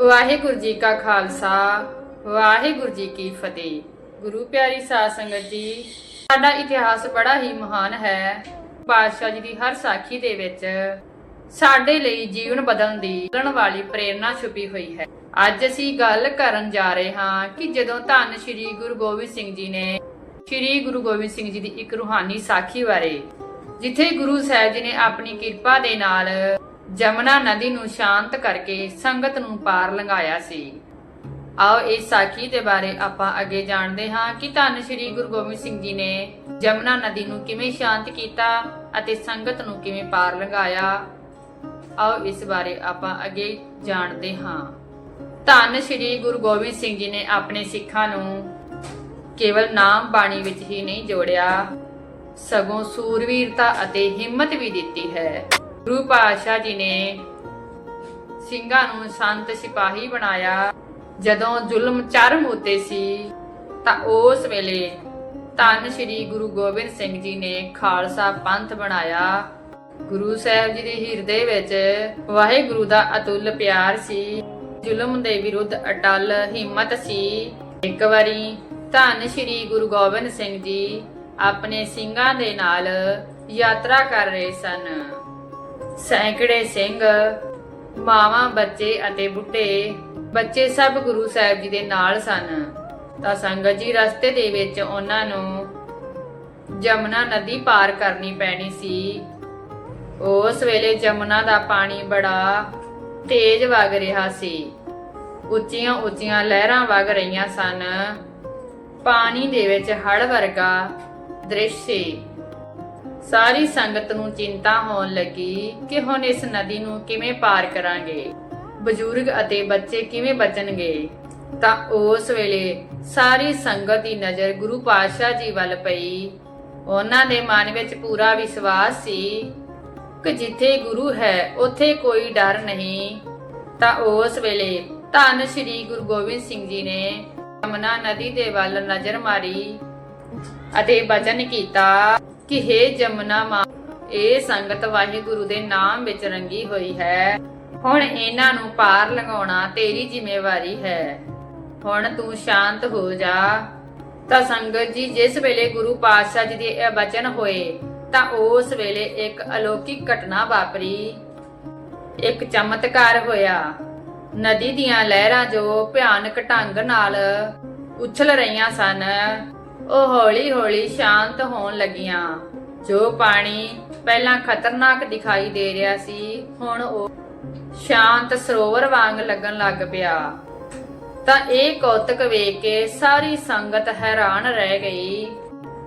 ਵਾਹਿਗੁਰੂ ਜੀ ਕਾ ਖਾਲਸਾ, ਵਾਹਿਗੁਰੂ ਜੀ ਕੀ ਫਤਿਹ। ਗੁਰੂ ਪਿਆਰੀ ਸਾਧ ਸੰਗਤ ਜੀ, ਸਾਡਾ ਇਤਿਹਾਸ ਬੜਾ ਹੀ ਮਹਾਨ ਹੈ। ਪਾਤਸ਼ਾਹ ਜੀ ਦੀ ਹਰ ਸਾਖੀ ਦੇ ਵਿੱਚ ਸਾਡੇ ਲਈ ਜੀਵਨ ਬਦਲਣ ਦੀ, ਬਦਲਣ ਵਾਲੀ ਪ੍ਰੇਰਣਾ ਛੁਪੀ ਹੋਈ ਹੈ। ਅੱਜ ਅਸੀਂ ਗੱਲ ਕਰਨ ਜਾ ਰਹੇ ਹਾਂ ਕਿ ਜਦੋਂ ਧੰਨ ਸ਼੍ਰੀ ਗੁਰੂ ਗੋਬਿੰਦ ਸਿੰਘ ਜੀ ਨੇ ਸ਼੍ਰੀ ਗੁਰੂ ਗੋਬਿੰਦ ਸਿੰਘ ਜੀ ਦੀ ਇੱਕ ਰੂਹਾਨੀ ਸਾਖੀ ਬਾਰੇ, ਜਿੱਥੇ ਗੁਰੂ ਸਾਹਿਬ ਜੀ ਨੇ ਆਪਣੀ ਕਿਰਪਾ ਦੇ ਨਾਲ ਜਮਨਾ ਨਦੀ ਨੂੰ ਸ਼ਾਂਤ ਕਰਕੇ ਸੰਗਤ ਨੂੰ ਪਾਰ ਲੰਘਾਇਆ ਸੀ। ਆਓ ਇਸ ਸਾਖੀ ਦੇ ਬਾਰੇ ਆਪਾਂ ਅੱਗੇ ਜਾਣਦੇ ਹਾਂ ਕਿ ਧੰਨ ਸ਼੍ਰੀ ਗੁਰੂ ਗੋਬਿੰਦ ਸਿੰਘ ਜੀ ਨੇ ਜਮਨਾ ਨਦੀ ਨੂੰ ਕਿਵੇਂ ਸ਼ਾਂਤ ਕੀਤਾ ਅਤੇ ਸੰਗਤ ਨੂੰ ਕਿਵੇਂ ਪਾਰ ਲੰਘਾਇਆ। ਆਓ ਇਸ ਬਾਰੇ ਆਪਾਂ ਅੱਗੇ ਜਾਣਦੇ ਹਾਂ। ਧੰਨ ਸ਼੍ਰੀ ਗੁਰੂ ਗੋਬਿੰਦ ਸਿੰਘ ਜੀ ਨੇ ਆਪਣੇ ਸਿੱਖਾਂ ਨੂੰ ਕੇਵਲ ਨਾਮ ਬਾਣੀ ਵਿੱਚ ਹੀ ਨਹੀਂ ਜੋੜਿਆ, ਸਗੋਂ ਸੂਰਵੀਰਤਾ ਅਤੇ ਹਿੰਮਤ ਵੀ ਦਿੱਤੀ ਹੈ। ਗੁਰੂ ਪਾਤਸ਼ਾਹ ਜੀ ਨੇ ਸਿੰਘਾਂ ਨੂੰ ਸੰਤ ਸਿਪਾਹੀ ਬਣਾਇਆ। ਜਦੋਂ ਜ਼ੁਲਮ ਚਰਮ ਉਤੇ ਸੀ, ਤਾਂ ਉਸ ਵੇਲੇ ਧੰਨ ਸ਼੍ਰੀ ਗੁਰੂ ਗੋਬਿੰਦ ਸਿੰਘ ਜੀ ਨੇ ਖਾਲਸਾ ਪੰਥ ਬਣਾਇਆ। ਗੁਰੂ ਸਾਹਿਬ ਜੀ ਦੇ ਹਿਰਦੇ ਵਿੱਚ ਵਾਹਿਗੁਰੂ ਦਾ ਅਤੁੱਲ ਪਿਆਰ ਸੀ। ਜ਼ੁਲਮ ਦੇ ਵਿਰੁੱਧ ਅਟਲ ਹਿੰਮਤ ਸੀ। ਇੱਕ ਵਾਰੀ ਧੰਨ ਸ਼੍ਰੀ ਗੁਰੂ ਗੋਬਿੰਦ ਸਿੰਘ ਜੀ ਆਪਣੇ ਸਿੰਘਾਂ ਦੇ ਨਾਲ ਯਾਤਰਾ ਕਰ ਰਹੇ ਸਨ। ਸੈਂਕੜੇ ਸਿੰਘ, ਮਾਵਾਂ, ਬੱਚੇ ਅਤੇ ਬੁੱਢੇ, ਬੱਚੇ ਸਭ ਗੁਰੂ ਸਾਹਿਬ ਜੀ ਦੇ ਨਾਲ ਸਨ। ਤਾਂ ਸੰਗਤ ਜੀ ਰਸਤੇ ਦੇ ਵਿੱਚ ਉਹਨਾਂ ਨੂੰ ਜਮਨਾ ਨਦੀ ਪਾਰ ਕਰਨੀ ਪੈਣੀ ਸੀ। ਉਸ ਵੇਲੇ ਜਮਨਾ ਦਾ ਪਾਣੀ ਬੜਾ ਤੇਜ਼ ਵਗ ਰਿਹਾ ਸੀ। ਉੱਚੀਆਂ ਉੱਚੀਆਂ ਲਹਿਰਾਂ ਵਗ ਰਹੀਆਂ ਸਨ। ਪਾਣੀ ਦੇ ਵਿੱਚ ਹੜ ਵਰਗਾ ਦ੍ਰਿਸ਼ ਸੀ। ਸਾਰੀ ਸੰਗਤ ਨੂੰ ਚਿੰਤਾ ਹੋਣ ਲੱਗੀ ਕਿ ਹੁਣ ਇਸ ਨਦੀ ਨੂੰ ਕਿਵੇਂ ਪਾਰ ਕਰਾਂਗੇ। ਬਜ਼ੁਰਗ ਅਤੇ ਬੱਚੇ ਕਿਵੇਂ ਬਚਣਗੇ? ਤਾਂ ਉਸ ਵੇਲੇ ਸਾਰੀ ਸੰਗਤ ਦੀ ਨਜ਼ਰ ਗੁਰੂ ਪਾਤਸ਼ਾਹ ਜੀ ਵੱਲ ਪਈ। ਉਹਨਾਂ ਦੇ ਮਨ ਵਿੱਚ ਪੂਰਾ ਵਿਸ਼ਵਾਸ ਸੀ ਕਿ ਜਿੱਥੇ ਗੁਰੂ ਹੈ, ਉੱਥੇ ਕੋਈ ਡਰ ਨਹੀਂ। ਤਾਂ ਉਸ ਵੇਲੇ ਧੰਨ ਸ਼੍ਰੀ ਗੁਰੂ ਗੋਬਿੰਦ ਸਿੰਘ ਜੀ ਨੇ ਯਮੁਨਾ ਨਦੀ ਦੇ ਵੱਲ ਨਜ਼ਰ ਮਾਰੀ ਅਤੇ ਬਚਨ ਕੀਤਾ। ਕਿ हे ਜਮਨਾ ਮਾਂ ਇਹ ਸੰਗਤ ਵਾਹਿਗੁਰੂ ਦੇ ਨਾਮ ਵਿੱਚ ਰੰਗੀ ਹੋਈ ਹੈ। ਹੁਣ ਇਹਨਾਂ ਨੂੰ ਪਾਰ ਲੰਘਾਉਣਾ ਤੇਰੀ ਜ਼ਿੰਮੇਵਾਰੀ ਹੈ। ਹੁਣ ਤੂੰ ਸ਼ਾਂਤ ਹੋ ਜਾ। ਤਾਂ ਸੰਗਤ ਜੀ, ਜਿਸ ਵੇਲੇ ਗੁਰੂ ਪਾਤਸ਼ਾਹ ਜੀ ਦੇ ਇਹ ਬਚਨ ਹੋਏ, ਤਾਂ ਉਸ ਵੇਲੇ ਇੱਕ ਅਲੌਕਿਕ ਘਟਨਾ ਵਾਪਰੀ। ਇੱਕ ਚਮਤਕਾਰ ਹੋਇਆ। ਨਦੀ ਦੀਆਂ ਲਹਿਰਾਂ ਜੋ ਭਿਆਨਕ ਢੰਗ ਨਾਲ ਉਛਲ ਰਹੀਆਂ ਸਨ। ਉਹ ਹੌਲੀ-ਹੌਲੀ ਸ਼ਾਂਤ ਹੋਣ ਲੱਗੀਆਂ। ਜੋ ਪਾਣੀ ਪਹਿਲਾਂ ਖਤਰਨਾਕ ਦਿਖਾਈ ਦੇ ਰਿਹਾ ਸੀ, ਹੁਣ ਉਹ ਸ਼ਾਂਤ ਸਰੋਵਰ ਵਾਂਗ ਲੱਗਣ ਲੱਗ ਪਿਆ। ਤਾਂ ਇਹ ਕੌਤਕ ਵੇਖ ਕੇ ਸਾਰੀ ਸੰਗਤ ਹੈਰਾਨ ਰਹਿ ਗਈ।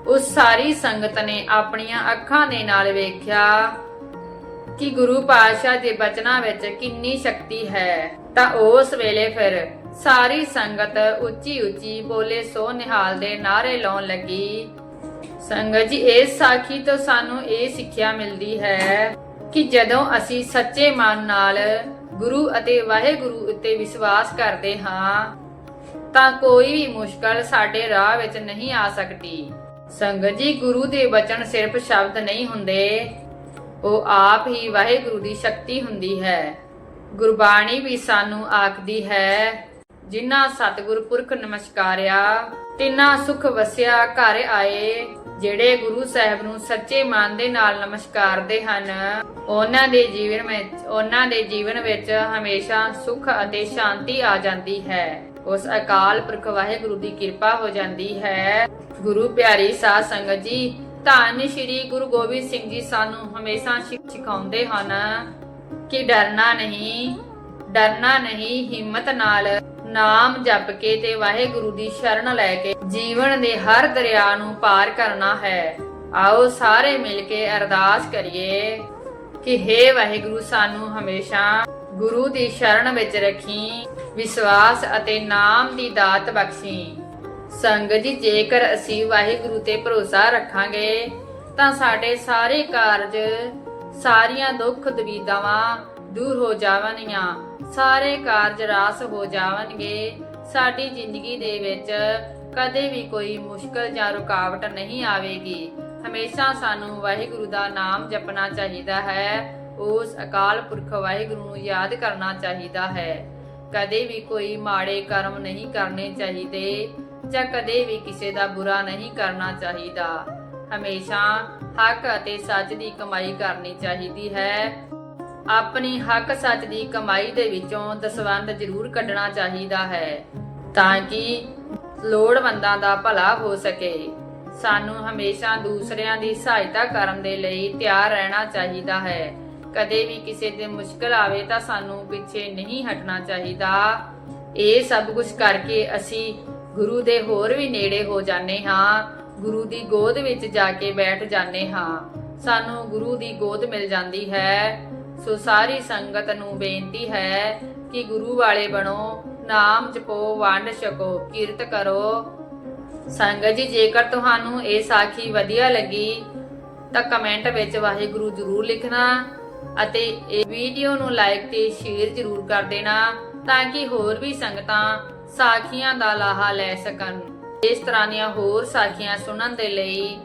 ਉਸ ਸਾਰੀ ਸੰਗਤ ਨੇ ਆਪਣੀਆਂ ਅੱਖਾਂ ਦੇ ਨਾਲ ਵੇਖਿਆ ਕਿ ਗੁਰੂ ਪਾਤਸ਼ਾਹ ਦੇ ਬਚਨਾਂ ਵਿੱਚ ਕਿੰਨੀ ਸ਼ਕਤੀ ਹੈ। ਤਾਂ ਉਸ ਵੇਲੇ ਫਿਰ ਸਾਰੀ ਸੰਗਤ ਉੱਚੀ ਉੱਚੀ ਬੋਲੇ ਸੋ ਨਿਹਾਲ ਦੇ ਨਾਰੇ ਲਾਉਣ ਲੱਗੀ। ਸੰਗਤ ਜੀ, ਇਸ ਸਾਖੀ ਤੋਂ ਸਾਨੂੰ ਇਹ ਸਿੱਖਿਆ ਮਿਲਦੀ ਹੈ ਕਿ ਜਦੋਂ ਅਸੀਂ ਸੱਚੇ ਮਨ ਨਾਲ ਗੁਰੂ ਅਤੇ ਵਾਹਿਗੁਰੂ ਉੱਤੇ ਵਿਸ਼ਵਾਸ ਕਰਦੇ ਹਾਂ, ਤਾਂ ਕੋਈ ਵੀ ਮੁਸ਼ਕਲ ਸਾਡੇ ਰਾਹ ਵਿੱਚ ਨਹੀਂ ਆ ਸਕਦੀ। ਸੰਗਤ ਜੀ, ਗੁਰੂ ਦੇ ਬਚਨ ਸਿਰਫ ਸ਼ਬਦ ਨਹੀਂ ਹੁੰਦੇ। ਉਹ ਆਪ ਹੀ ਵਾਹਿਗੁਰੂ ਦੀ ਸ਼ਕਤੀ ਹੁੰਦੀ ਹੈ। ਗੁਰਬਾਣੀ ਵੀ ਸਾਨੂੰ ਆਖਦੀ ਹੈ ਜਿਨ੍ਹਾਂ ਸਤਿਗੁਰ ਪੁਰਖ ਨਮਸਕਾਰਿਆ, ਤਿੰਨਾ ਸੁਖ ਵਸਿਆ ਘਰ ਆਏ, ਜਿਹੜੇ ਗੁਰੂ ਸਾਹਿਬ ਨੂੰ ਸੱਚੇ ਮਨ ਦੇ ਨਾਲ ਨਮਸਕਾਰਦੇ ਹਨ, ਉਹਨਾਂ ਦੇ ਜੀਵਨ ਵਿੱਚ, ਉਹਨਾਂ ਦੇ ਜੀਵਨ ਵਿੱਚ ਹਮੇਸ਼ਾ ਸੁਖ ਅਤੇ ਸ਼ਾਂਤੀ ਆ ਜਾਂਦੀ ਹੈ। ਉਸ ਅਕਾਲ ਪੁਰਖ ਵਾਹਿਗੁਰੂ ਦੀ ਕਿਰਪਾ ਹੋ ਜਾਂਦੀ ਹੈ। ਗੁਰੂ ਪਿਆਰੀ ਸਾਧ ਸੰਗਤ ਜੀ, ਧੰਨ ਸ਼੍ਰੀ ਗੁਰੂ ਗੋਬਿੰਦ ਸਿੰਘ ਜੀ ਸਾਨੂੰ ਹਮੇਸ਼ਾ ਸਿਖਾਉਂਦੇ ਹਨ ਕਿ ਡਰਨਾ ਨਹੀਂ ਡਰਨਾ ਨਹੀਂ, ਹਿੰਮਤ ਨਾਲ ਨਾਮ ਜਪ ਕੇ ਤੇ ਵਾਹਿਗੁਰੂ ਦੀ ਸ਼ਰਨ ਲੈ ਕੇ ਜੀਵਨ ਦੇ ਹਰ ਦਰਿਆ ਨੂੰ ਪਾਰ ਕਰਨਾ ਹੈ। ਆਓ ਸਾਰੇ ਮਿਲ ਕੇ ਅਰਦਾਸ ਕਰੀਏ ਕਿ हे ਵਾਹਿਗੁਰੂ, ਸਾਨੂੰ ਹਮੇਸ਼ਾ ਗੁਰੂ ਦੀ ਸ਼ਰਨ ਵਿੱਚ ਰੱਖੀ, ਵਿਸ਼ਵਾਸ ਅਤੇ ਨਾਮ ਦੀ ਦਾਤ ਬਖਸ਼ੀ। ਸੰਗਤ ਜੀ, ਜੇਕਰ ਅਸੀਂ ਵਾਹਿਗੁਰੂ ਤੇ ਭਰੋਸਾ ਰੱਖਾਂਗੇ, ਤਾਂ ਸਾਡੇ ਸਾਰੇ ਕਾਰਜ, ਸਾਰੀਆਂ ਦੁੱਖ ਦੁਵਿਧਾਵਾਂ ਦੂਰ ਹੋ ਜਾਵਣਗੀਆਂ ਸਾਰੇ ਕਾਰਜ ਰਾਸ ਹੋ ਜਾਵਣਗੇ। ਸਾਡੀ ਜ਼ਿੰਦਗੀ ਦੇ ਵਿੱਚ ਕਦੇ ਵੀ ਕੋਈ ਮੁਸ਼ਕਲ ਜਾਂ ਰੁਕਾਵਟ ਨਹੀਂ ਆਵੇਗੀ। ਹਮੇਸ਼ਾ ਸਾਨੂੰ ਵਾਹਿਗੁਰੂ ਦਾ ਨਾਮ ਜਪਣਾ ਚਾਹੀਦਾ ਹੈ। ਉਸ ਅਕਾਲ ਪੁਰਖ ਵਾਹਿਗੁਰੂ ਨੂੰ ਯਾਦ ਕਰਨਾ ਚਾਹੀਦਾ ਹੈ। ਕਦੇ ਵੀ ਕੋਈ ਮਾੜੇ ਕਰਮ ਨਹੀਂ ਕਰਨੇ ਚਾਹੀਦੇ ਜਾਂ ਕਦੇ ਵੀ ਕਿਸੇ ਦਾ ਬੁਰਾ ਨਹੀਂ ਕਰਨਾ ਚਾਹੀਦਾ। ਹਮੇਸ਼ਾ ਹੱਕ ਅਤੇ ਸੱਚ ਦੀ ਕਮਾਈ ਕਰਨੀ ਚਾਹੀਦੀ ਹੈ। ਆਪਣੀ ਹੱਕ ਸੱਚ ਦੀ ਕਮਾਈ ਦੇ ਵਿੱਚੋਂ ਦਸਵੰਧ ਜ਼ਰੂਰ ਕੱਢਣਾ ਚਾਹੀਦਾ ਹੈ ਤਾਂ ਕਿ ਲੋੜਵੰਦਾਂ ਦਾ ਭਲਾ ਹੋ ਸਕੇ। ਸਾਨੂੰ ਹਮੇਸ਼ਾ ਦੂਸਰਿਆਂ ਦੀ ਸਹਾਇਤਾ ਕਰਨ ਦੇ ਲਈ ਤਿਆਰ ਰਹਿਣਾ ਚਾਹੀਦਾ ਹੈ। ਕਦੇ ਵੀ ਕਿਸੇ ਤੇ ਮੁਸ਼ਕਲ ਆਵੇ ਤਾਂ ਸਾਨੂੰ ਪਿੱਛੇ ਨਹੀਂ ਹਟਣਾ ਚਾਹੀਦਾ। ਇਹ ਸਭ ਕੁਝ ਕਰਕੇ ਅਸੀਂ ਗੁਰੂ ਦੇ ਹੋਰ ਵੀ ਨੇੜੇ ਹੋ ਜਾਂਦੇ ਹਾਂ। ਗੁਰੂ ਦੀ ਗੋਦ ਵਿੱਚ ਜਾ ਕੇ ਬੈਠ ਜਾਂਦੇ ਹਾਂ। ਸਾਨੂੰ ਗੁਰੂ ਦੀ ਗੋਦ ਮਿਲ ਜਾਂਦੀ ਹੈ। ਸੋ ਸਾਰੀ ਸੰਗਤ ਨੂੰ ਬੇਨਤੀ ਹੈ ਕਿ ਗੁਰੂ ਵਾਲੇ ਬਣੋ, ਨਾਮ ਜਪੋ, ਵੰਡ ਛਕੋ, ਕੀਰਤ ਕਰੋ। ਸੰਗਤ ਜੀ, ਜੇਕਰ ਤੁਹਾਨੂੰ ਇਹ ਸਾਖੀ ਵਧੀਆ ਲੱਗੀ, ਤਾਂ ਕਮੈਂਟ ਵਿੱਚ ਵਾਹਿਗੁਰੂ ਜ਼ਰੂਰ ਲਿਖਣਾ ਅਤੇ ਇਹ ਵੀਡੀਓ ਨੂੰ ਲਾਈਕ ਤੇ ਸ਼ੇਅਰ ਜ਼ਰੂਰ ਕਰ ਦੇਣਾ ਤਾਂ ਕਿ ਹੋਰ ਵੀ ਸੰਗਤਾਂ ਸਾਖੀਆਂ ਦਾ ਲਾਹਾ ਲੈ ਸਕਣ। ਇਸ ਤਰ੍ਹਾਂ ਦੀਆਂ ਹੋਰ ਸਾਖੀਆਂ ਸੁਣਨ ਦੇ ਲਈ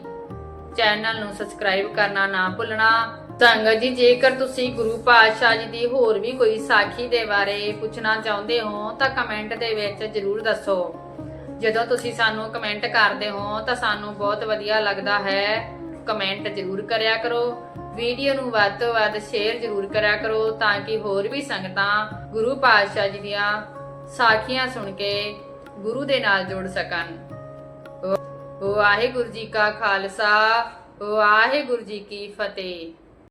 ਚੈਨਲ ਨੂੰ ਸਬਸਕ੍ਰਾਈਬ ਕਰਨਾ ਨਾ ਭੁੱਲਣਾ। ਸੰਗਤ ਜੀ, ਜੇਕਰ ਤੁਸੀਂ ਗੁਰੂ ਪਾਤਸ਼ਾਹ ਜੀ ਦੀ ਹੋਰ ਵੀ ਕੋਈ ਸਾਖੀ ਦੇ ਬਾਰੇ ਪੁੱਛਣਾ ਚਾਹੁੰਦੇ ਹੋ, ਤਾਂ ਕਮੈਂਟ ਦੇ ਵਿੱਚ ਜ਼ਰੂਰ ਦੱਸੋ। ਜਦੋਂ ਤੁਸੀਂ ਸਾਨੂੰ ਕਮੈਂਟ ਕਰਦੇ ਹੋ, ਤਾਂ ਸਾਨੂੰ ਬਹੁਤ ਵਧੀਆ ਲੱਗਦਾ ਹੈ। ਕਮੈਂਟ ਜ਼ਰੂਰ ਕਰਿਆ ਕਰੋ। ਵੀਡੀਓ ਨੂੰ ਵੱਧ ਤੋਂ ਵੱਧ ਸ਼ੇਅਰ ਜ਼ਰੂਰ ਕਰਿਆ ਕਰੋ, ਤਾਂ ਕਿ ਹੋਰ ਵੀ ਸੰਗਤਾਂ ਗੁਰੂ ਪਾਤਸ਼ਾਹ ਜੀ ਦੀਆਂ ਸਾਖੀਆਂ ਸੁਣ ਕੇ ਗੁਰੂ ਦੇ ਨਾਲ ਜੁੜ ਸਕਣ। ਵਾਹਿਗੁਰੂ ਜੀ ਕਾ ਖਾਲਸਾ ਵਾਹਿਗੁਰੂ ਜੀ ਕੀ ਫਤਿਹ।